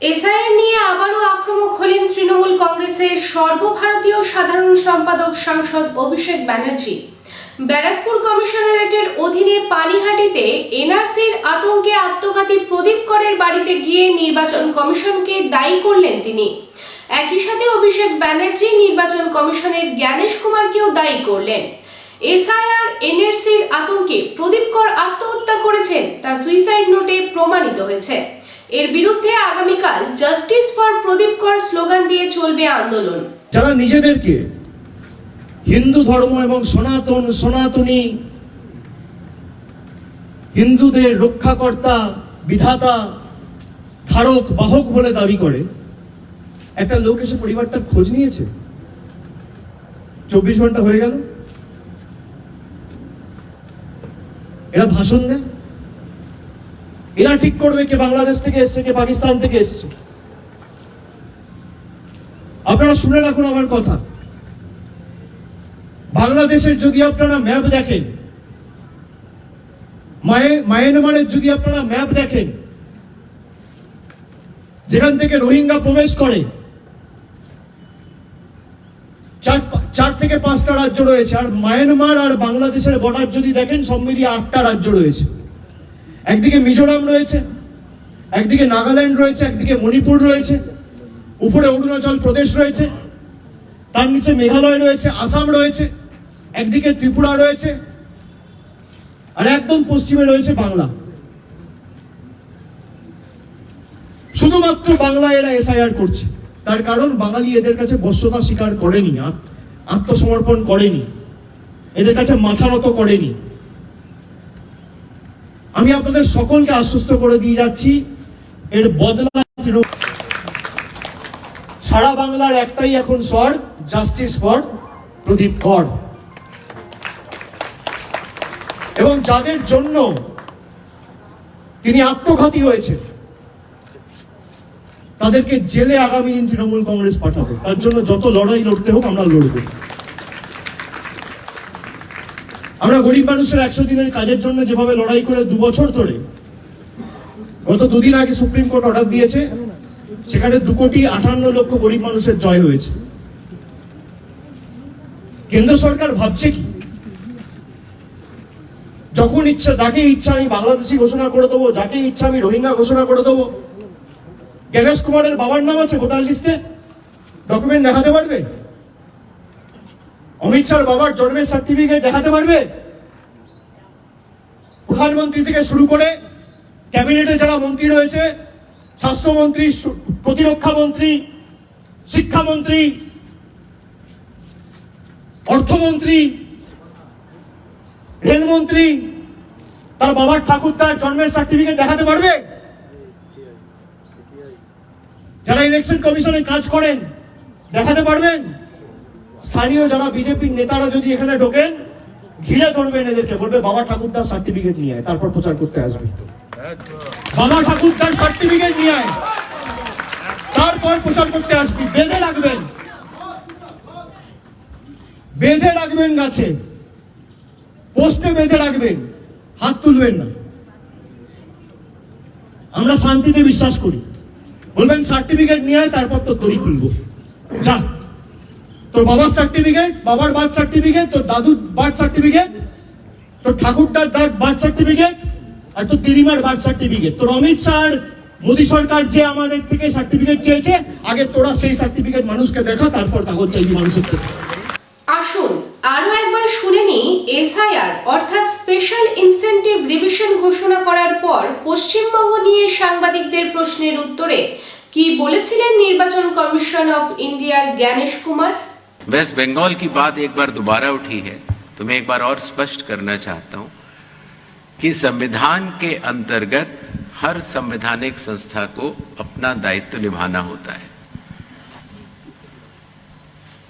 SIR নিয়ে আবারও আক্রমক হলেন তৃণমূল কংগ্রেসের সর্বভারতীয় সাধারণ সম্পাদক সাংসদ অভিষেক ব্যানার্জি। ব্যারাকপুর কমিশনারেটের অধীনে পানিহাটিতে এনআরসির আতঙ্কে আত্মঘাতী প্রদীপ করের বাড়িতে গিয়ে নির্বাচন কমিশনকে দায়ী করলেন তিনি। একই সাথে অভিষেক ব্যানার্জি নির্বাচন কমিশনের জ্ঞানেশ কুমারকেও দায়ী করলেন। এসআইআর, এনআরসির আতঙ্কে প্রদীপ কর আত্মহত্যা করেছেন তা সুইসাইড নোটে প্রমাণিত হয়েছে। এর বিরুদ্ধে আগামীকাল জাস্টিস ফর প্রদীপ কর স্লোগান দিয়ে চলবে আন্দোলন। যারা নিজেদেরকে হিন্দু ধর্ম এবং সনাতন, সনাতনী, হিন্দুদের রক্ষাকর্তা, বিধাতা, ধারক, বাহক বলে দাবি করে, একটা লোক এসে পরিবারটার খোঁজ নিয়েছে। চব্বিশ ঘণ্টা হয়ে গেল। এরা ভাষণ দেয়। এরা ঠিক করবে কে? বাংলাদেশ থেকে এসছে কে? পাকিস্তান থেকে এসছে। আপনারা শুনে রাখুন আমার কথা। বাংলাদেশের যদি আপনারা ম্যাপ দেখেন, মায়ে- মায়ানমারের যদি আপনারা ম্যাপ দেখেন, যেখান থেকে রোহিঙ্গা প্রবেশ করে, চার থেকে পাঁচটা রাজ্য রয়েছে, আর মায়ানমার আর বাংলাদেশের বর্ডার যদি দেখেন, সব মিলিয়ে আটটা রাজ্য রয়েছে। একদিকে মিজোরাম রয়েছে, একদিকে নাগাল্যান্ড রয়েছে, একদিকে মণিপুর রয়েছে, উপরে অরুণাচল প্রদেশ রয়েছে, তার নিচে মেঘালয় রয়েছে, আসাম রয়েছে, একদিকে ত্রিপুরা রয়েছে, আর একদম পশ্চিমে রয়েছে বাংলা। শুধুমাত্র বাংলা এরা এসআইআর করছে। তার কারণ, বাঙালি এদের কাছে বশ্যতা স্বীকার করেনি আত- আত্মসমর্পণ করেনি, এদের কাছে মাথা নত করেনি। আমি আপনাদের সকলকে আশ্বস্ত করে দিয়ে যাচ্ছি। এর বদলা সারা বাংলার একটাই এখন স্বর জাস্টিস ফর প্রদীপ কর। এবং যাদের জন্য তিনি আত্মঘাতী হয়েছে তাদেরকে জেলে আগামী দিন তৃণমূল কংগ্রেস পাঠাবে। তার জন্য যত লড়াই লড়তে হোক আমরা লড়ব। আমরা গরিব মানুষের একশো দিনের কাজের জন্য যেভাবে লড়াই করে দু বছর ধরে, গত দুদিন আগে সুপ্রিম কোর্ট অর্ডার দিয়েছে, সেখানে দু কোটি আঠান্ন লক্ষ গরিব মানুষের জয় হয়েছে। কেন্দ্র সরকার ভাবছে কি? যখন ইচ্ছা, যাকে ইচ্ছা আমি বাংলাদেশি ঘোষণা করে দেবো, যাকে ইচ্ছা আমি রোহিঙ্গা ঘোষণা করে দেবো। গণেশ কুমারের বাবার নাম আছে ভোটার লিস্টে? ডকুমেন্ট দেখাতে পারবে? অমিত শাহর বাবার জন্মের সার্টিফিকেট দেখাতে পারবে? প্রধানমন্ত্রী থেকে শুরু করে ক্যাবিনেটে যারা মন্ত্রী রয়েছে, স্বাস্থ্যমন্ত্রী প্রতিরক্ষা মন্ত্রী, শিক্ষামন্ত্রী, অর্থমন্ত্রী, রেলমন্ত্রী, তার বাবার ঠাকুর তার জন্মের সার্টিফিকেট দেখাতে পারবে? যারা ইলেকশন কমিশনে কাজ করেন, দেখাতে পারবেন? স্থানীয় যারা বিজেপির নেতারা যদি এখানে ঢোকেন, ঘিরে ধরবেন এদেরকে, বলবে, বাবা ঠাকুরদার সার্টিফিকেট নিয়ে তারপর প্রচার করতে আসবে। বাবা ঠাকুরদার সার্টিফিকেট নিয়ে আয়, তারপর প্রচার করতে আসবি। বেঁধে রাখবেন। বেঁধে রাখবেন গাছে। পোস্টে বেঁধে রাখবেন। হাত তুলবেন না। আমরা শান্তিতে বিশ্বাস করি। বলবেন, সার্টিফিকেট নিয়ে আয়, তারপর তোর দড়ি খুলবো। যা। তোর বাবার সার্টিফিকেট বাবার বার্থ সার্টিফিকেট তোর দাদুর বার্থ সার্টিফিকেট তোর ঠাকুরদার বার্থ সার্টিফিকেট আর তোর দিদিমার বার্থ সার্টিফিকেট তোর অমিত শাহ মোদী সরকার যে আমাদের থেকে সার্টিফিকেট চেয়েছে, আগে তোরা সেই সার্টিফিকেট মানুষকে দেখা, তারপর কাগজ চাইবি মানুষের থেকে। আসুন আরও একবার শুনে নিই এসআইআর, অর্থাৎ স্পেশাল ইনসেন্টিভ রিভিশন ঘোষণা করার পর পশ্চিমবঙ্গ নিয়ে সাংবাদিকদের প্রশ্নের উত্তরে কি বলেছিলেন নির্বাচন কমিশন অফ ইন্ডিয়ার জ্ঞানেশ কুমার? वेस्ट बंगाल की बात एक बार दोबारा उठी है तो मैं एक बार और स्पष्ट करना चाहता हूँ कि संविधान के अंतर्गत हर संवैधानिक संस्था को अपना दायित्व निभाना होता है।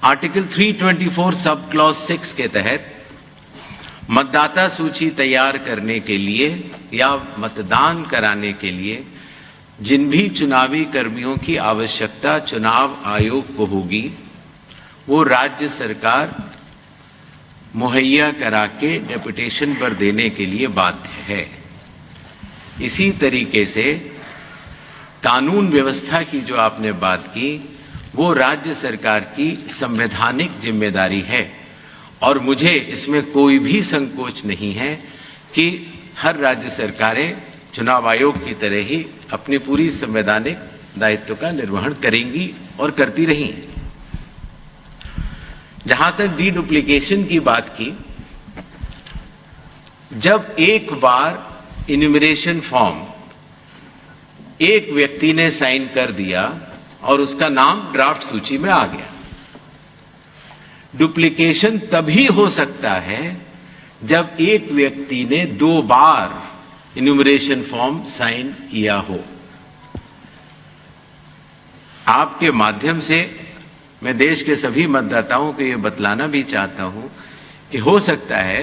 आर्टिकल 324 सब क्लॉज 6 के तहत मतदाता सूची तैयार करने के लिए या मतदान कराने के लिए जिन भी चुनावी कर्मियों की आवश्यकता चुनाव आयोग को होगी वो राज्य सरकार मुहैया करा के डेपुटेशन पर देने के लिए बाध्य है। इसी तरीके से कानून व्यवस्था की जो आपने बात की, वो राज्य सरकार की संवैधानिक ज़िम्मेदारी है। और मुझे इसमें कोई भी संकोच नहीं है कि हर राज्य सरकारें चुनाव आयोग की तरह ही अपनी पूरी संवैधानिक दायित्व का निर्वहन करेंगी और करती रही। जहाँ तक डी डुप्लीकेशन की बात की, जब एक बार इन्यूमरेशन फॉर्म एक व्यक्ति ने साइन कर दिया और उसका नाम ड्राफ्ट सूची में आ गया। डुप्लीकेशन तभी हो सकता है जब एक व्यक्ति ने दो बार इन्यूमरेशन फॉर्म साइन किया हो। आपके माध्यम से मैं देश के सभी मतदाताओं को यह बतलाना भी चाहता हूँ कि हो सकता है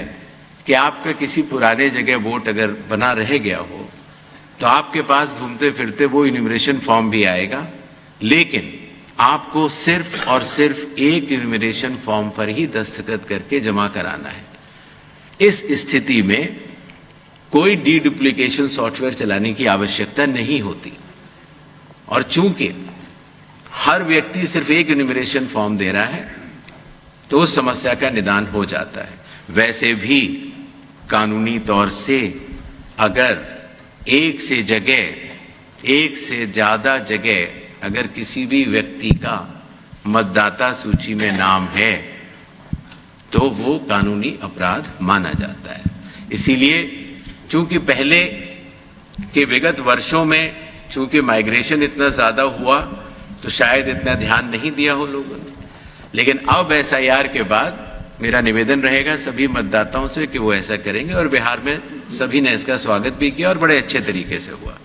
कि आपका किसी पुराने जगह वोट अगर बना रह गया हो तो आपके पास घूमते फिरते वो इन्यूमरेशन फॉर्म भी आएगा। लेकिन आपको सिर्फ़ और सिर्फ़ एक इन्यूमरेशन फॉर्म पर ही दस्तखत करके जमा कराना है। इस स्थिति में कोई डी डुप्लीकेशन सॉफ्टवेयर चलाने की आवश्यकता नहीं होती। और चूँकि हर व्यक्ति सिर्फ़ एक इन्यूमरेशन फॉर्म दे रहा है तो उस समस्या का निदान हो जाता है। वैसे भी, कानूनी तौर से, अगर एक से जगह, एक से ज़्यादा जगह, अगर किसी भी व्यक्ति का मतदाता सूची में नाम है तो वो कानूनी अपराध माना जाता है। इसीलिए, चूँकि पहले के विगत वर्षों में, चूँकि माइग्रेशन इतना ज़्यादा हुआ तो शायद इतना ध्यान नहीं दिया हो लोगों ने। लेकिन अब एस के बाद मेरा निवेदन रहेगा सभी मतदाताओं से कि वो ऐसा करेंगे और बिहार में सभी ने इसका स्वागत भी किया और बड़े अच्छे तरीके से हुआ।